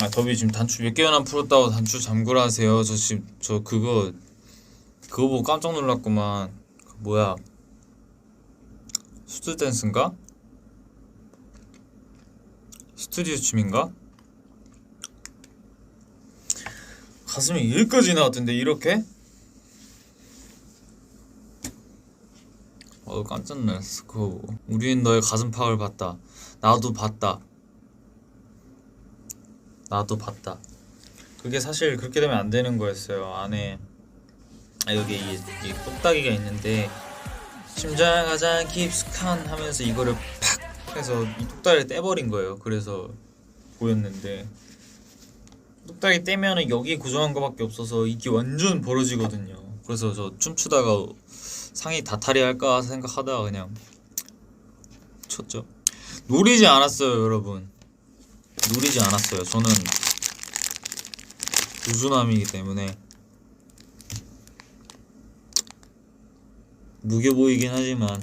아 더비 지금 단추 몇 개나 풀었다고 단추 잠그라 하세요. 저 지금 저 그거 그거 보고 깜짝 놀랐구만. 그 뭐야? 수트 댄스인가? 스튜디오 춤인가? 가슴이 여기까지 나왔던데 이렇게? 어 깜짝 놀랐어 그거. 우리는 너의 가슴팍을 봤다 나도 봤다 나도 봤다. 그게 사실 그렇게 되면 안 되는 거였어요. 안에 아, 여기 이, 이 똑딱이가 있는데 심장 가장 깊숙한 하면서 이거를 팍 해서 이 똑딱이를 떼버린 거예요. 그래서 보였는데. 똑딱이 떼면은 여기 고정한 거밖에 없어서 이게 완전 벌어지거든요. 그래서 저 춤추다가 상의 다탈이 할까 생각하다가 그냥 쳤죠. 노리지 않았어요 여러분 노리지 않았어요. 저는 우주남이기 때문에 무겨 보이긴 하지만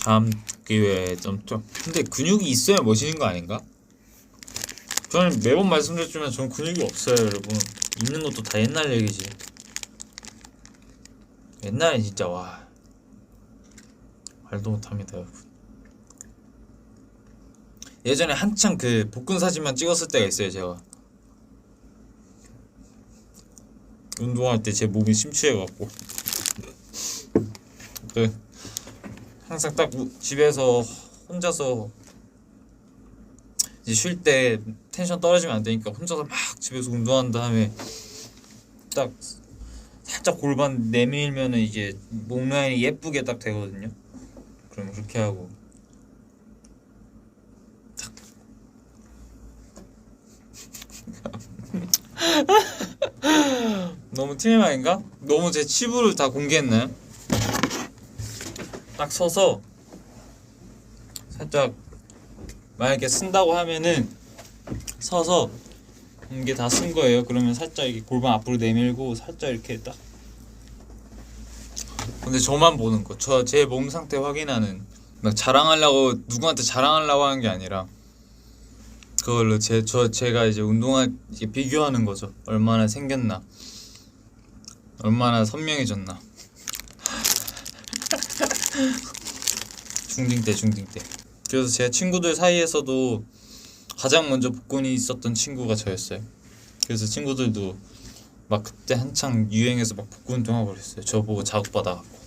다음 기회에 좀, 좀 근데 근육이 있어야 멋있는 거 아닌가? 저는 매번 말씀드렸지만 저는 근육이 없어요 여러분. 있는 것도 다 옛날 얘기지. 옛날엔 진짜 와. 말도 못합니다 여러분 예전에 한창 그 복근 사진만 찍었을 때가 있어요 제가. 운동할 때 제 몸이 심취해갖고. 그 항상 딱 우- 집에서 혼자서 이제 쉴 때 텐션 떨어지면 안 되니까 혼자서 막 집에서 운동한 다음에 딱 살짝 골반 내밀면은 이제 목 라인이 예쁘게 딱 되거든요. 그럼 그렇게 하고 너무 TMI인가? 너무 제 치부를 다 공개했나요? 딱 서서 살짝 만약에 쓴다고 하면은 서서 이게 다 쓴 거예요. 그러면 살짝 이렇게 골반 앞으로 내밀고 살짝 이렇게 딱. 근데 저만 보는 거. 저 제 몸 상태 확인하는. 막 자랑하려고 누구한테 자랑하려고 하는 게 아니라 그걸로 제 저 제가 이제 운동할 이제 비교하는 거죠. 얼마나 생겼나. 얼마나 선명해졌나. 중딩 때 중딩 때. 그래서 제 친구들 사이에서도 가장 먼저 복근이 있었던 친구가 저였어요. 그래서 친구들도 막 그때 한창 유행해서 막 복근 운동 하고 그랬어요. 저 보고 자극 받아갖고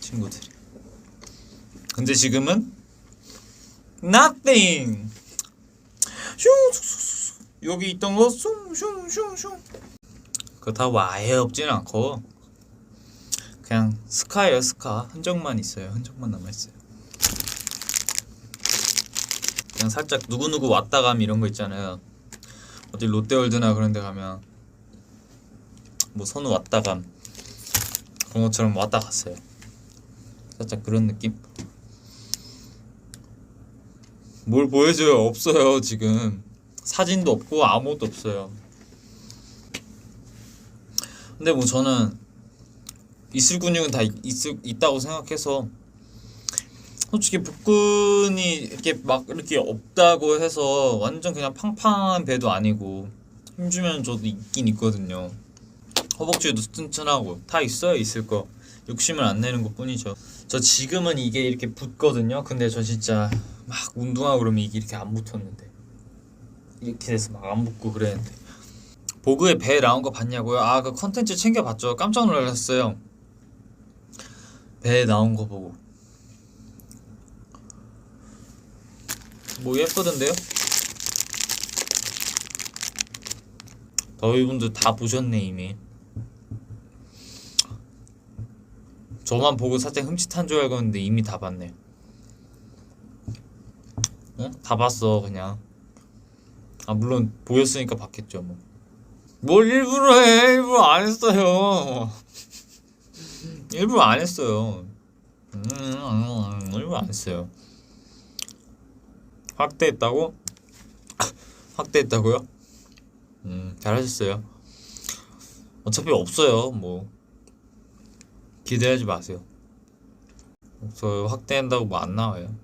친구들이. 근데 지금은 nothing. 슝 여기 있던 거 슝슝슝슝. 그거 다 와해 없지는 않고 그냥 스카예요 스카. 흔적만 있어요. 흔적만 남아있어요. 그냥 살짝 누구누구 왔다 감 이런 거 있잖아요. 어디 롯데월드나 그런 데 가면 뭐 선우 왔다 감 그런 것처럼 왔다 갔어요. 살짝 그런 느낌 뭘 보여줘요? 없어요 지금. 사진도 없고 아무것도 없어요. 근데 뭐 저는 있을 근육은 다 있, 있, 있다고 생각해서 솔직히 복근이 이렇게 막 이렇게 없다고 해서 완전 그냥 팡팡한 배도 아니고 힘주면 저도 있긴 있거든요. 허벅지도 튼튼하고 다 있어요 있을 거 욕심을 안 내는 것 뿐이죠. 저 지금은 이게 이렇게 붙거든요. 근데 저 진짜 막 운동하고 그러면 이게 이렇게 안 붙었는데. 이렇게 돼서 막 안 붙고 그랬는데. 보그에 배 나온 거 봤냐고요? 아 그 컨텐츠 챙겨봤죠. 깜짝 놀랐어요. 배 나온 거 보고. 뭐 예쁘던데요? 더위 분들 다 보셨네 이미 저만 보고 살짝 흠칫한 줄 알고 했는데 이미 다 봤네 어? 다 봤어 그냥 아 물론 보였으니까 봤겠죠 뭐. 뭘 일부러 해 일부러 안 했어요 일부러 안 했어요 음, 음, 일부러 안 했어요 확대했다고? 확대했다고요? 음, 잘하셨어요. 어차피 없어요. 뭐 기대하지 마세요. 없어요. 확대한다고 뭐 안 나와요.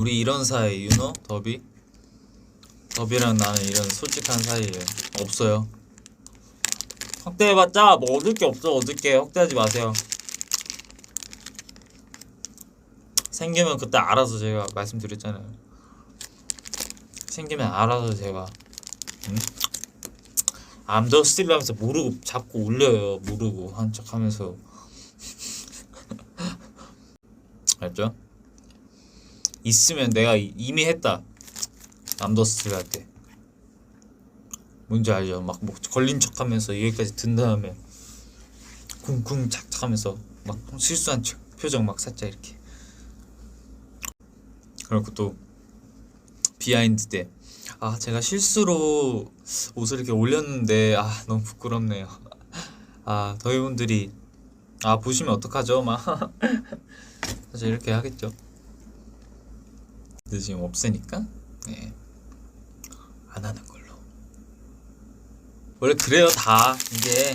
우리 이런 사이 유노 더비 더비랑 나는 이런 솔직한 사이예요 없어요 확대해봤자 뭐 얻을 게 없어 얻을 게 확대하지 마세요 생기면 그때 알아서 제가 말씀드렸잖아요 생기면 알아서 제가 응? 암더 스틸 하면서 모르고 자꾸 울려요. 모르고 한 척 하면서. 알죠? 있으면 내가 이- 이미 했다. 암더 스틸 할때. 뭔지 알죠? 막 뭐 걸린 척 하면서 여기까지 든 다음에 쿵쿵 착착 하면서 막 실수한 척 표정 막 살짝 이렇게. 그리고 또 비하인드 때 아 제가 실수로 옷을 이렇게 올렸는데 아 너무 부끄럽네요. 아 더위분들이 아 보시면 어떡하죠? 막. 사실 이렇게 하겠죠. 근데 지금 없으니까? 네. 안 하는 걸로. 원래 그래요 다. 이게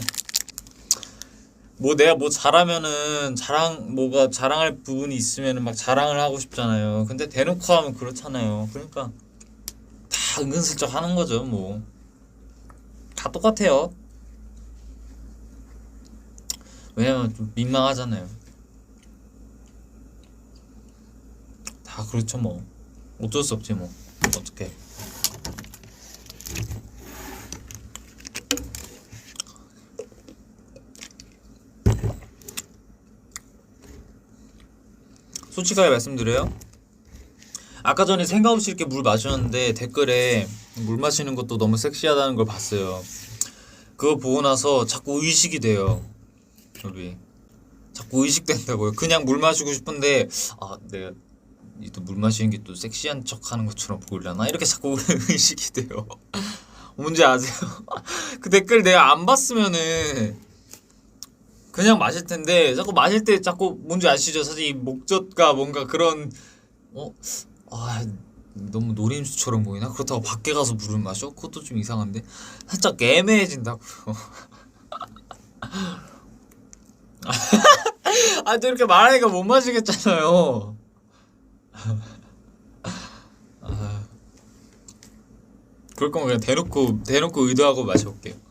뭐 내가 뭐 잘하면은 자랑 뭐가 자랑할 부분이 있으면은 막 자랑을 하고 싶잖아요. 근데 대놓고 하면 그렇잖아요. 그러니까 다 은근슬쩍 하는 거죠 뭐. 다 똑같아요. 왜냐면 좀 민망하잖아요. 다 그렇죠 뭐. 어쩔 수 없지 뭐. 어떡해 솔직하게 말씀드려요. 아까 전에 생각 없이 이렇게 물 마셨는데 댓글에 물 마시는 것도 너무 섹시하다는 걸 봤어요. 그거 보고 나서 자꾸 의식이 돼요. 여기 자꾸 의식된다고요. 그냥 물 마시고 싶은데 아 내가 이또물 마시는 게 또 섹시한 척 하는 것처럼 보이려나? 이렇게 자꾸 의식이 돼요. 뭔지 아세요? 그 댓글 내가 안 봤으면은 그냥 마실 텐데 자꾸 마실 때 자꾸 뭔지 아시죠? 사실 이 목젖과 뭔가 그런 어? 아 너무 노림수처럼 보이나? 그렇다고 밖에 가서 물을 마셔? 그것도 좀 이상한데 살짝 애매해진다고요 아, 또 이렇게 말하니까 못 마시겠잖아요. 아, 그럴 거면 그냥 대놓고 대놓고 의도하고 마셔볼게요.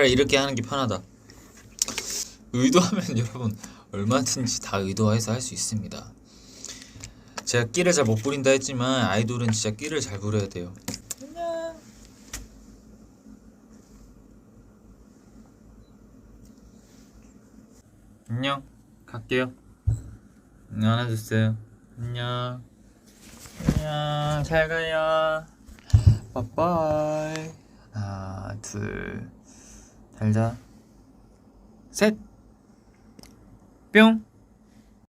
차라리 이렇게 하는 게 편하다. 의도하면 여러분 얼마든지 다 의도해서 할 수 있습니다. 제가 끼를 잘 못 부린다 했지만 아이돌은 진짜 끼를 잘 부려야 돼요. 안녕. 갈게요. 안아주세요. 안녕. 안녕. 잘 가요. 빠빠이. 하나, 둘. 잘 자. 셋. 뿅.